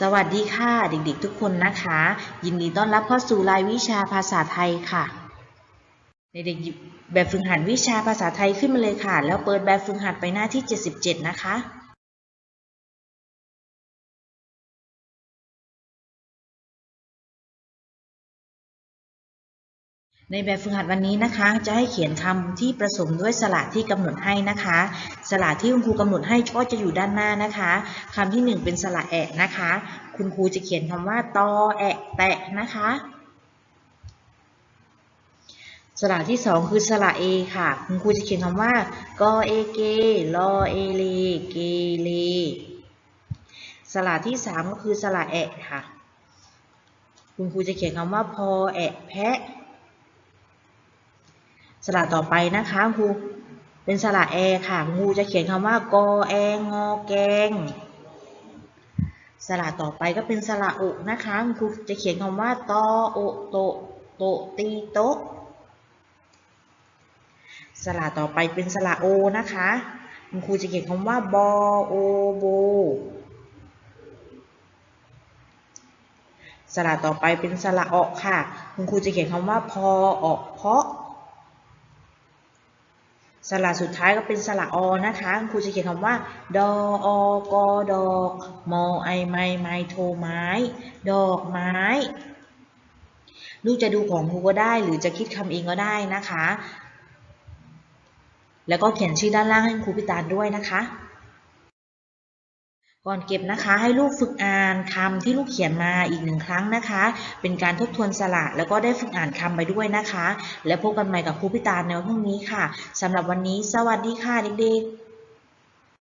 สวัสดีค่ะเด็กๆทุกคนนะคะ ยินดีต้อนรับเข้าสู่รายวิชาภาษาไทยค่ะเด็กๆหยิบแบบฝึกหัดวิชาภาษาไทยขึ้นมาเลยค่ะ แล้วเปิดแบบฝึกหัดไปหน้าที่ 77 นะคะ ในแบบฝึกหัดวันนี้นะคะ จะให้เขียนคำที่ผสมด้วยสระที่กำหนดให้นะคะ สระที่คุณครูกำหนดให้ก็จะอยู่ด้านหน้านะคะคำที่หนึ่งเป็นสระแอะนะคะ คุณครูจะเขียนคำว่าตอแอะแตะนะคะ สระที่สองคือสระเอค่ะ คุณครูจะเขียนคำว่ากอเอเกลอเอเลเกเลสระที่สามก็คือสระแอะค่ะ คุณครูจะเขียนคำว่าพอแอะแพะ สระต่อไปนะคะครูเป็นสระแอค่ะครูจะเขียนคำว่ากอแองอแกง สระต่อไปก็เป็นสระอุนะคะครูจะเขียนคำว่าตอโอโตโตตีโตสระต่อไปเป็นสระโอนะคะคุณครูจะเขียนคำว่าบอโอโบสระต่อไปเป็นสระออกค่ะ คุณครูจะเขียนคำว่าพอออกเพาะ สระสุดท้ายก็เป็นสระอนะคะครูจะเขียนคำว่า ดออกอดอกมอไอไม้ไม้โทไม้ ดอกไม้ ลูกจะดูของครูก็ได้ หรือจะคิดคำเองก็ได้นะคะ แล้วก็เขียนชื่อด้านล่างให้ครูพิตาด้วยนะคะ ก่อนเก็บนะคะให้ลูกฝึกอ่านคำที่ลูกเขียนมาอีกหนึ่งครั้งนะคะ เป็นการทบทวนสระแล้วก็ได้ฝึกอ่านคำไปด้วยนะคะ และพบกันใหม่กับครูพิตาในวันพรุ่งนี้ค่ะสำหรับวันนี้ สวัสดีค่ะเด็กๆ